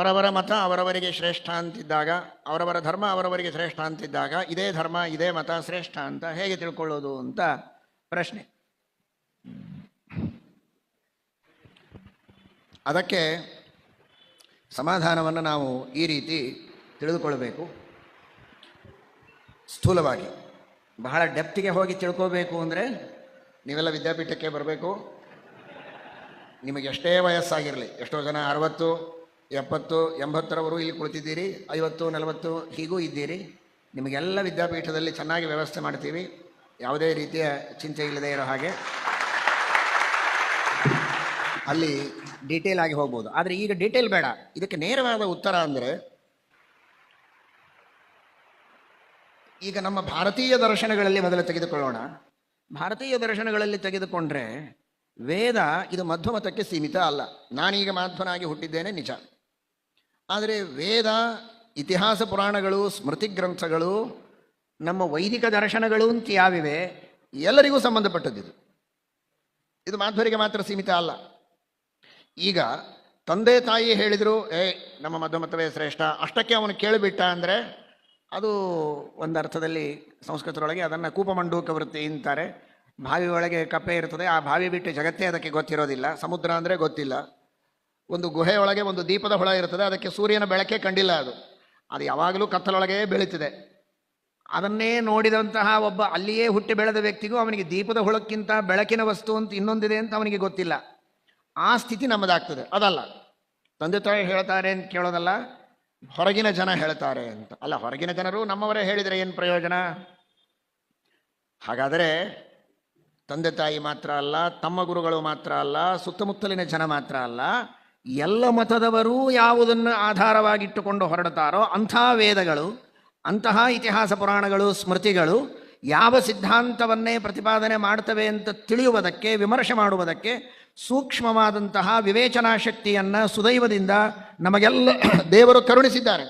ಅವರವರ ಮತ ಅವರವರಿಗೆ ಶ್ರೇಷ್ಠ ಅಂತಿದ್ದಾಗ, ಅವರವರ ಧರ್ಮ ಅವರವರಿಗೆ ಶ್ರೇಷ್ಠ ಅಂತಿದ್ದಾಗ, ಇದೇ ಧರ್ಮ, ಇದೇ ಮತ ಶ್ರೇಷ್ಠ ಅಂತ ಹೇಗೆ ತಿಳ್ಕೊಳ್ಳೋದು ಅಂತ ಪ್ರಶ್ನೆ. ಅದಕ್ಕೆ ಸಮಾಧಾನವನ್ನು ನಾವು ಈ ರೀತಿ ತಿಳಿದುಕೊಳ್ಬೇಕು ಸ್ಥೂಲವಾಗಿ. ಬಹಳ ಡೆಪ್ತಿಗೆ ಹೋಗಿ ತಿಳ್ಕೋಬೇಕು ಅಂದರೆ ನೀವೆಲ್ಲ ವಿದ್ಯಾಪೀಠಕ್ಕೆ ಬರಬೇಕು. ನಿಮಗೆ ಎಷ್ಟೇ ವಯಸ್ಸಾಗಿರಲಿ, ಎಷ್ಟೋ ಜನ ಅರವತ್ತು ಎಪ್ಪತ್ತು ಎಂಬತ್ತರವರು ಇಲ್ಲಿ ಕುಳಿತಿದ್ದೀರಿ, ಐವತ್ತು, ನಲವತ್ತು ಹೀಗೂ ಇದ್ದೀರಿ. ನಿಮಗೆಲ್ಲ ವಿದ್ಯಾಪೀಠದಲ್ಲಿ ಚೆನ್ನಾಗಿ ವ್ಯವಸ್ಥೆ ಮಾಡ್ತೀವಿ. ಯಾವುದೇ ರೀತಿಯ ಚಿಂತೆ ಇಲ್ಲದೆ ಇರೋ ಹಾಗೆ. ಅಲ್ಲಿ ಡೀಟೇಲ್ ಆಗಿ ಹೋಗ್ಬೋದು. ಆದರೆ ಈಗ ಡೀಟೇಲ್ ಬೇಡ. ಇದಕ್ಕೆ ನೇರವಾದ ಉತ್ತರ ಅಂದರೆ, ಈಗ ನಮ್ಮ ಭಾರತೀಯ ದರ್ಶನಗಳಲ್ಲಿ ಮೊದಲು ತೆಗೆದುಕೊಳ್ಳೋಣ. ಭಾರತೀಯ ದರ್ಶನಗಳಲ್ಲಿ ತೆಗೆದುಕೊಂಡ್ರೆ ವೇದ ಇದು ಮಧ್ವಮತಕ್ಕೆ ಸೀಮಿತ ಅಲ್ಲ. ನಾನೀಗ ಮಾಧ್ವನಾಗಿ ಹುಟ್ಟಿದ್ದೇನೆ ನಿಜ. ಆದರೆ ವೇದ, ಇತಿಹಾಸ ಪುರಾಣಗಳು, ಸ್ಮೃತಿ ಗ್ರಂಥಗಳು, ನಮ್ಮ ವೈದಿಕ ದರ್ಶನಗಳು ಅಂತ ಯಾವಿವೆ, ಎಲ್ಲರಿಗೂ ಸಂಬಂಧಪಟ್ಟದ್ದು ಇದು ಮಾಧ್ವರಿಗೆ ಮಾತ್ರ ಸೀಮಿತ ಅಲ್ಲ. ಈಗ ತಂದೆ ತಾಯಿ ಹೇಳಿದರು, ಏ, ನಮ್ಮ ಮಧ್ವಮತವೇ ಶ್ರೇಷ್ಠ. ಅಷ್ಟಕ್ಕೆ ಅವನು ಕೇಳಿಬಿಟ್ಟ ಅಂದರೆ, ಅದು ಒಂದು ಅರ್ಥದಲ್ಲಿ ಸಂಸ್ಕೃತದೊಳಗೆ ಅದನ್ನು ಕೂಪಮಂಡೂಕ ವೃತ್ತಿ ಅಂತಾರೆ. ಬಾವಿ ಒಳಗೆ ಕಪ್ಪೆ ಇರ್ತದೆ, ಆ ಬಾವಿ ಬಿಟ್ಟು ಜಗತ್ತೇ ಅದಕ್ಕೆ ಗೊತ್ತಿರೋದಿಲ್ಲ. ಸಮುದ್ರ ಅಂದರೆ ಗೊತ್ತಿಲ್ಲ. ಒಂದು ಗುಹೆಯೊಳಗೆ ಒಂದು ದೀಪದ ಹುಳ ಇರ್ತದೆ ಅದಕ್ಕೆ ಸೂರ್ಯನ ಬೆಳಕೆ ಕಂಡಿಲ್ಲ ಅದು. ಅದು ಯಾವಾಗಲೂ ಕತ್ತಲೊಳಗೆ ಬೆಳೀತಿದೆ ಅದನ್ನೇ ನೋಡಿದಂತಹ ಒಬ್ಬ ಅಲ್ಲಿಯೇ ಹುಟ್ಟಿ ಬೆಳೆದ ವ್ಯಕ್ತಿಗೂ ಅವನಿಗೆ ದೀಪದ ಹುಳಕ್ಕಿಂತ ಬೆಳಕಿನ ವಸ್ತು ಅಂತ ಇನ್ನೊಂದಿದೆ ಅಂತ ಅವನಿಗೆ ಗೊತ್ತಿಲ್ಲ. ಆ ಸ್ಥಿತಿ ನಮ್ಮದಾಗ್ತದೆ, ಅದಲ್ಲ. ತಂದೆ ತಾಯಿ ಹೇಳ್ತಾರೆ ಅಂತ ಕೇಳೋದಲ್ಲ, ಹೊರಗಿನ ಜನ ಹೇಳ್ತಾರೆ ಅಂತ. ಅಲ್ಲ, ಹೊರಗಿನ ಜನರು ನಮ್ಮವರೇ ಹೇಳಿದರೆ ಏನು ಪ್ರಯೋಜನ? ಹಾಗಾದರೆ ತಂದೆ ತಾಯಿ ಮಾತ್ರ ಅಲ್ಲ, ತಮ್ಮ ಗುರುಗಳು ಮಾತ್ರ ಅಲ್ಲ, ಸುತ್ತಮುತ್ತಲಿನ ಜನ ಮಾತ್ರ ಅಲ್ಲ ಎಲ್ಲ ಮತದವರೂ ಯಾವುದನ್ನು ಆಧಾರವಾಗಿಟ್ಟುಕೊಂಡು ಹೊರಡುತ್ತಾರೋ ಅಂಥ ವೇದಗಳು, ಅಂತಹ ಇತಿಹಾಸ ಪುರಾಣಗಳು, ಸ್ಮೃತಿಗಳು ಯಾವ ಸಿದ್ಧಾಂತವನ್ನೇ ಪ್ರತಿಪಾದನೆ ಮಾಡ್ತವೆ ಅಂತ ತಿಳಿಯುವುದಕ್ಕೆ, ವಿಮರ್ಶೆ ಮಾಡುವುದಕ್ಕೆ ಸೂಕ್ಷ್ಮವಾದಂತಹ ವಿವೇಚನಾ ಶಕ್ತಿಯನ್ನು ಸುದೈವದಿಂದ ನಮಗೆಲ್ಲ ದೇವರು ಕರುಣಿಸಿದ್ದಾರೆ.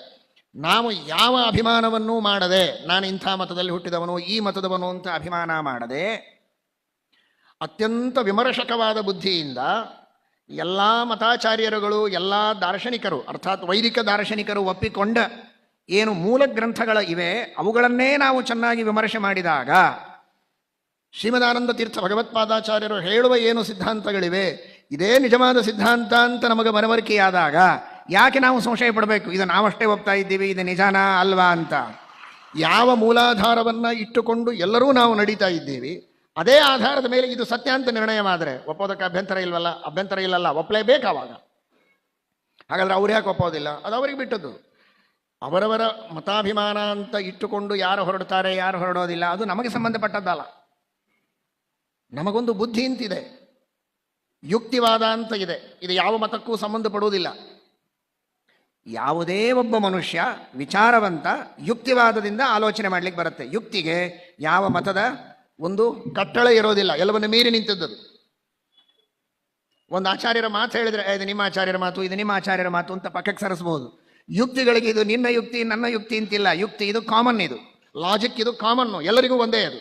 ನಾವು ಯಾವ ಅಭಿಮಾನವನ್ನೂ ಮಾಡದೆ, ನಾನು ಇಂಥ ಮತದಲ್ಲಿ ಹುಟ್ಟಿದವನು, ಈ ಮತದವನು ಅಂತ ಅಭಿಮಾನ ಮಾಡದೆ, ಅತ್ಯಂತ ವಿಮರ್ಶಕವಾದ ಬುದ್ಧಿಯಿಂದ ಎಲ್ಲ ಮತಾಚಾರ್ಯರುಗಳು, ಎಲ್ಲ ದಾರ್ಶನಿಕರು, ಅರ್ಥಾತ್ ವೈದಿಕ ದಾರ್ಶನಿಕರು ಒಪ್ಪಿಕೊಂಡ ಏನು ಮೂಲ ಗ್ರಂಥಗಳ ಇವೆ, ಅವುಗಳನ್ನೇ ನಾವು ಚೆನ್ನಾಗಿ ವಿಮರ್ಶೆ ಮಾಡಿದಾಗ ಶ್ರೀಮದಾನಂದ ತೀರ್ಥ ಭಗವತ್ಪಾದಾಚಾರ್ಯರು ಹೇಳುವ ಏನು ಸಿದ್ಧಾಂತಗಳಿವೆ, ಇದೇ ನಿಜವಾದ ಸಿದ್ಧಾಂತ ಅಂತ ನಮಗೆ ಮನವರಿಕೆಯಾದಾಗ ಯಾಕೆ ನಾವು ಸಂಶಯ ಪಡಬೇಕು? ಇದು ನಾವಷ್ಟೇ ಒಪ್ತಾ ಇದ್ದೀವಿ, ಇದು ನಿಜಾನಾ ಅಲ್ವಾ ಅಂತ. ಯಾವ ಮೂಲಾಧಾರವನ್ನು ಇಟ್ಟುಕೊಂಡು ಎಲ್ಲರೂ ನಾವು ನಡೀತಾ ಇದ್ದೀವಿ. ಅದೇ ಆಧಾರದ ಮೇಲೆ ಇದು ಸತ್ಯ ಅಂತ ನಿರ್ಣಯವಾದರೆ ಒಪ್ಪೋದಕ್ಕೆ ಅಭ್ಯಂತರ ಇಲ್ವಲ್ಲ? ಅಭ್ಯಂತರ ಇಲ್ಲಲ್ಲ, ಒಪ್ಪಲೇಬೇಕು ಬೇಕಾವಾಗ ಹಾಗಾದ್ರೆ ಅವ್ರು ಯಾಕೆ ಒಪ್ಪೋದಿಲ್ಲ? ಅದು ಅವರಿಗೆ ಬಿಟ್ಟದ್ದು. ಅವರವರ ಮತಾಭಿಮಾನ ಅಂತ ಇಟ್ಟುಕೊಂಡು ಯಾರು ಹೊರಡ್ತಾರೆ, ಯಾರು ಹೊರಡೋದಿಲ್ಲ, ಅದು ನಮಗೆ ಸಂಬಂಧಪಟ್ಟದ್ದಲ್ಲ. ನಮಗೊಂದು ಬುದ್ಧಿ ಅಂತಿದೆ ಯುಕ್ತಿವಾದ ಅಂತ ಇದೆ. ಇದು ಯಾವ ಮತಕ್ಕೂ ಸಂಬಂಧಪಡುವುದಿಲ್ಲ ಯಾವುದೇ ಒಬ್ಬ ಮನುಷ್ಯ ವಿಚಾರವಂತ, ಯುಕ್ತಿವಾದದಿಂದ ಆಲೋಚನೆ ಮಾಡಲಿಕ್ಕೆ ಬರುತ್ತೆ. ಯುಕ್ತಿಗೆ ಯಾವ ಮತದ ಒಂದು ಕಟ್ಟಳೆ ಇರೋದಿಲ್ಲ. ಎಲ್ಲವನ್ನು ಮೀರಿ ನಿಂತದ್ದು ಒಂದು ಆಚಾರ್ಯರ ಮಾತು ಹೇಳಿದ್ರೆ ಇದು ನಿಮ್ಮ ಆಚಾರ್ಯರ ಮಾತು, ಇದು ನಿಮ್ಮ ಆಚಾರ್ಯರ ಮಾತು ಅಂತ ಪಕ್ಕಕ್ಕೆ ಸರಿಸಬಹುದು. ಯುಕ್ತಿಗಳಿಗೆ ಇದು ನಿನ್ನ ಯುಕ್ತಿ, ನನ್ನ ಯುಕ್ತಿ ಅಂತಿಲ್ಲ. ಯುಕ್ತಿ, ಇದು ಕಾಮನ್ ಇದು. ಲಾಜಿಕ್ ಇದು ಕಾಮನ್ನು ಎಲ್ಲರಿಗೂ ಒಂದೇ ಅದು.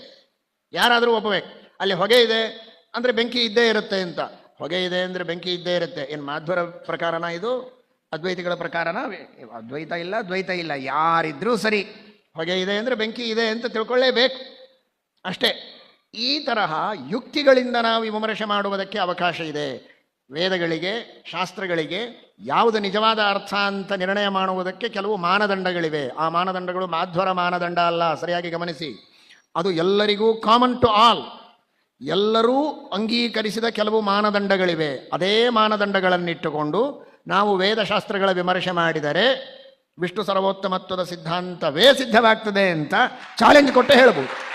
ಯಾರಾದರೂ ಒಪ್ಪಬೇಕು ಅಲ್ಲಿ ಹೊಗೆ ಇದೆ ಅಂದರೆ ಬೆಂಕಿ ಇದ್ದೇ ಇರುತ್ತೆ ಅಂತ. ಹೊಗೆ ಇದೆ ಅಂದರೆ ಬೆಂಕಿ ಇದ್ದೇ ಇರುತ್ತೆ. ಏನು ಮಾಧ್ವರ ಪ್ರಕಾರನ ಇದು? ಅದ್ವೈತಿಗಳ ಪ್ರಕಾರನ? ಅದ್ವೈತ ಇಲ್ಲ ದ್ವೈತ ಇಲ್ಲ. ಯಾರಿದ್ರೂ ಸರಿ, ಹೊಗೆ ಇದೆ ಅಂದರೆ ಬೆಂಕಿ ಇದೆ ಅಂತ ತಿಳ್ಕೊಳ್ಳೇಬೇಕು. ಅಷ್ಟೇ, ಈ ತರಹ ಯುಕ್ತಿಗಳಿಂದ ನಾವು ವಿಮರ್ಶೆ ಮಾಡುವುದಕ್ಕೆ ಅವಕಾಶ ಇದೆ. ವೇದಗಳಿಗೆ, ಶಾಸ್ತ್ರಗಳಿಗೆ ಯಾವುದು ನಿಜವಾದ ಅರ್ಥ ಅಂತ ನಿರ್ಣಯ ಮಾಡುವುದಕ್ಕೆ ಕೆಲವು ಮಾನದಂಡಗಳಿವೆ. ಆ ಮಾನದಂಡಗಳು ಮಾಧ್ವರ ಮಾನದಂಡ ಅಲ್ಲ, ಸರಿಯಾಗಿ ಗಮನಿಸಿ. ಅದು ಎಲ್ಲರಿಗೂ ಕಾಮನ್ ಟು ಆಲ್ ಎಲ್ಲರೂ ಅಂಗೀಕರಿಸಿದ ಕೆಲವು ಮಾನದಂಡಗಳಿವೆ. ಅದೇ ಮಾನದಂಡಗಳನ್ನಿಟ್ಟುಕೊಂಡು ನಾವು ವೇದಶಾಸ್ತ್ರಗಳ ವಿಮರ್ಶೆ ಮಾಡಿದರೆ ವಿಷ್ಣು ಸರ್ವೋತ್ತಮತ್ವದ ಸಿದ್ಧಾಂತವೇ ಸಿದ್ಧವಾಗ್ತದೆ ಅಂತ ಚಾಲೆಂಜ್ ಕೊಟ್ಟು ಹೇಳ್ಬೋದು.